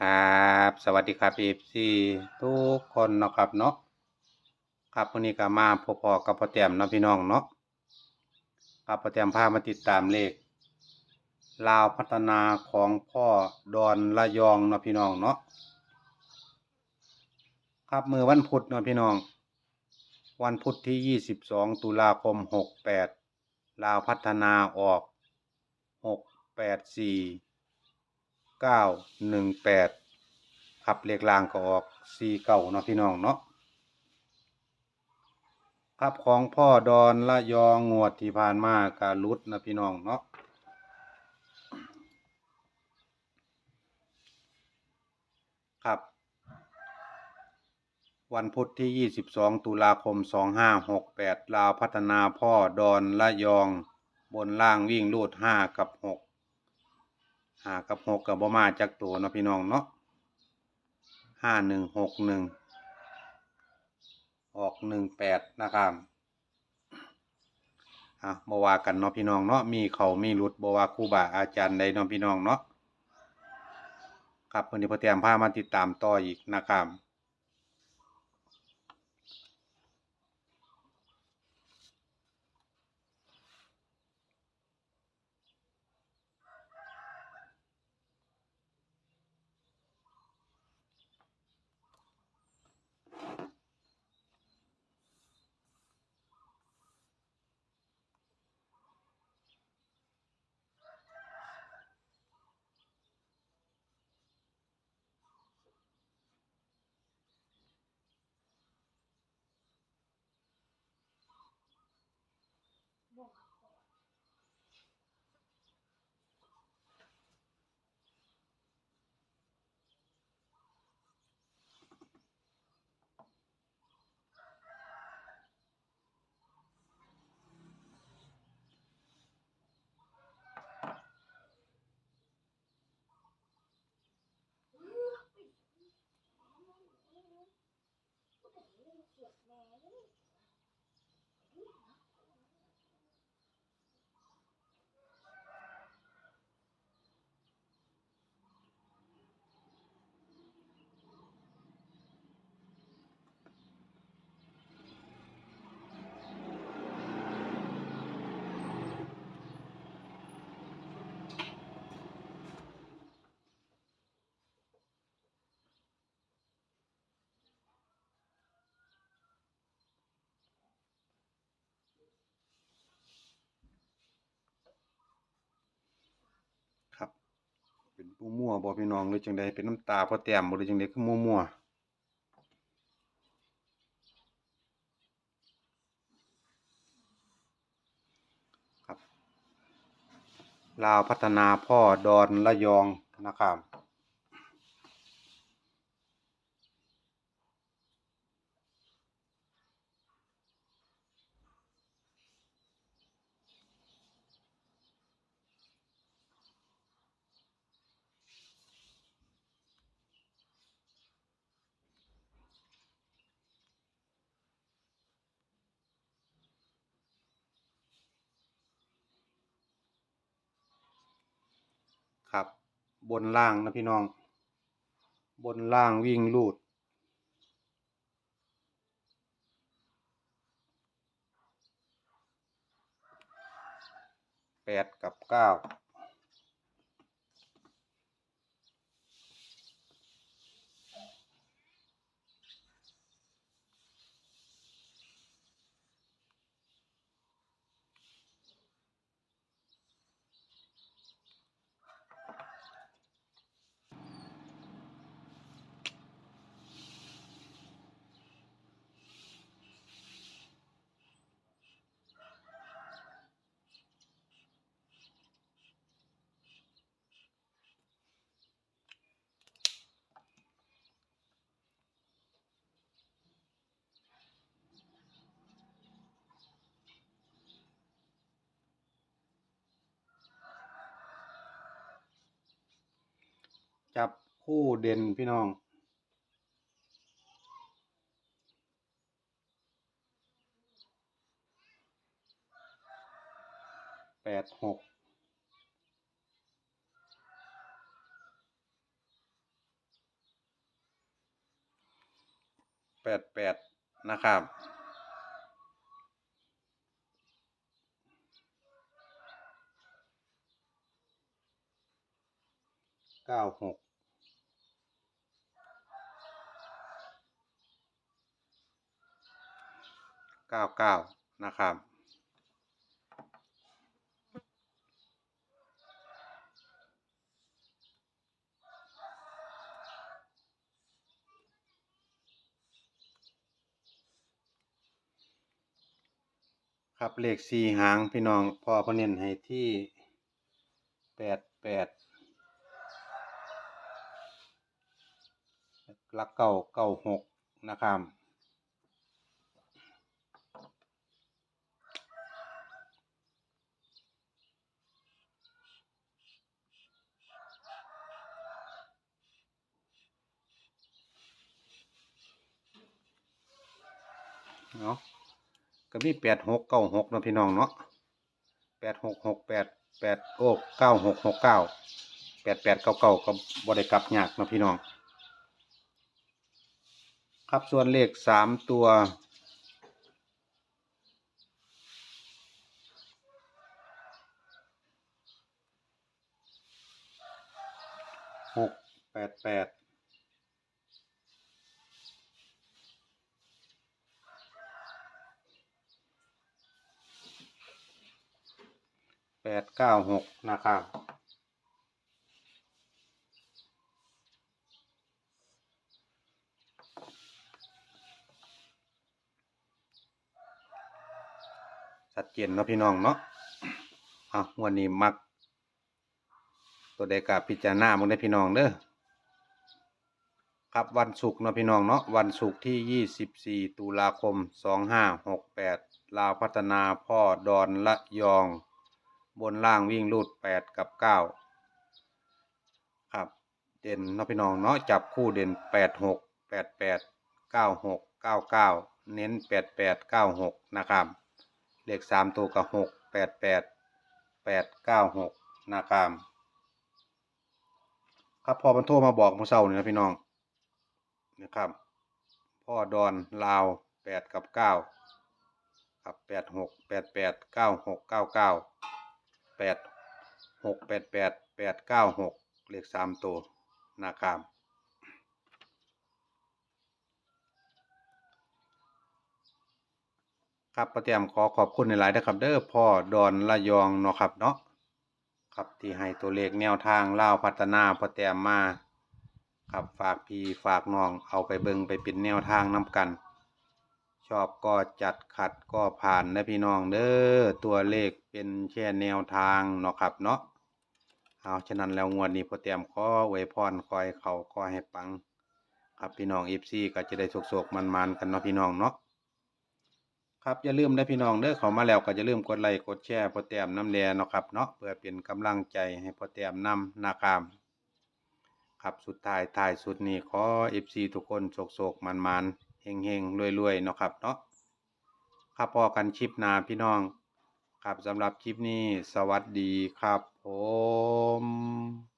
ครับ สวัสดีครับเอฟซีทุกคนนะครับเนาะครับวันนี้ก็มาพบๆกับพ่อแต้มนะพี่น้องเนาะครับพ่อแต้มพามาติดตามเลขลาวพัฒนาของพ่อดอนละยองนะพี่น้องเนาะครับมือวันพุธนะพี่น้อง วันพุธที่ 22 ตุลาคม 68 ลาวพัฒนาออก 684 เก้าหนึ่งแปดขับเลขล่างก็ออกสี่เก้าเนาะพี่น้องเนาะครับของพ่อดอนละยองงวดที่ผ่านมาการลุดนะพี่น้องเนาะครับ วันพุธที่ 22 ตุลาคม 2568 ลาวพัฒนาพ่อดอนละยอง บนล่างวิ่งลูด 5 กับ 6 ห้ากับหกกับบมาจากตัวเนาะพี่น้องเนาะห้าหนึ่งหกหนึ่งออกหนึ่งแปดนะครับอะบวากันเนาะพี่น้องเนาะมีเขามีรุดบวาคูบาอาจารย์ใดเนาะพี่น้องเนาะครับวันที่พอเตรียมพามาติดตามต่ออีกนะครับ ผู้มั่วบ่พี่น้องหรือจังใดเป็นน้ำตาพอแต้มบ่หรือจังใดคือมั่วมั่วครับลาวพัฒนาพ่อดอนละยองนะครับ ครับ บนล่างนะพี่น้อง บนล่างวิ่งลูด แปดกับเก้า จับคู่เด่นพี่น้อง แปดหกแปดแปดนะครับ เก้าหกเก้าเก้านะครับครับเลขสี่หางพี่น้องพอพนเน้นให้ที่แปดแปด ลักเก้าเก้าหกนะครับเนาะก็มีแปดหกเก้าหกนะพี่น้องเนาะแปดหกหกแปดแปดโอ้เก้าหกหกเก้าแปดแปดเก้าเก้าก็บ่ได้กลับยากนะพี่น้อง ครับส่วนเลขสามตัว หกแปดแปดแปดเก้าหกนะครับ ชัดเจนเนาะพี่น้องเนาะอะวันนี้มัก ตัวใดกับพิจารณามึงได้พี่น้องเด้อครับวันศุกร์เนาะพี่น้องเนาะวันศุกร์ที่ 24 ตุลาคม 2568 ลาวพัฒนาพ่อดอนละยอง บนล่างวิ่งรูด 8 กับ 9 ครับ เด่นเนาะพี่น้องเนาะจับคู่เด่น 86 88 96 99 เน้น 88 96 นะครับ เลข3ตัวกับ6 88 896นะครับครับพอมันโทรมาบอกมื่อเช้านี่นะพี่น้องนะครับ พ่อดอนลาวแปดกับเก้าครับแปดหกแปดแปดเก้าหกเก้าเก้าแปดหกแปดแปดแปดเก้าหกเลขสามตัวนะครับ ครับประเตรียมขอขอบคุณในหลายนะครับ เด้อพ่อดอนละยองเนาะครับเนาะครับที่ให้ตัวเลขแนวทางเล่าพัฒนาพอแต้มมาครับฝากพี่ฝากน้องเอาไปเบิงไปเป็นแนวทางนำกัน ชอบก็จัดขัดก็ผ่านนะพี่น้องเด้อตัวเลขเป็นแค่แนวทางเนาะครับเนาะเอาฉะนั้นแล้วงวดนี้พอเตรียมขอไว้พรคอยเขาขอให้ปัง ครับพี่น้องเอฟซีก็จะได้โศกๆมันๆกันเนาะพี่น้องเนาะ ครับอย่าลืมนะพี่น้องเด้อเขามาแล้วก็อย่าลืมกดไลค์กดแชร์พอเตรียมน้ำแดงเนาะครับเนาะเพื่อเป็นกำลังใจให้พอเตรียมนำนะครับครับสุดท้ายท้ายสุดนี้ขอเอฟซีทุกคนโศกโศกมันมันเฮงเฮงรวยรวยๆเนาะครับเนาะครับพอกันคลิปหน้าพี่น้อง ครับสำหรับคลิปนี้สวัสดีครับผม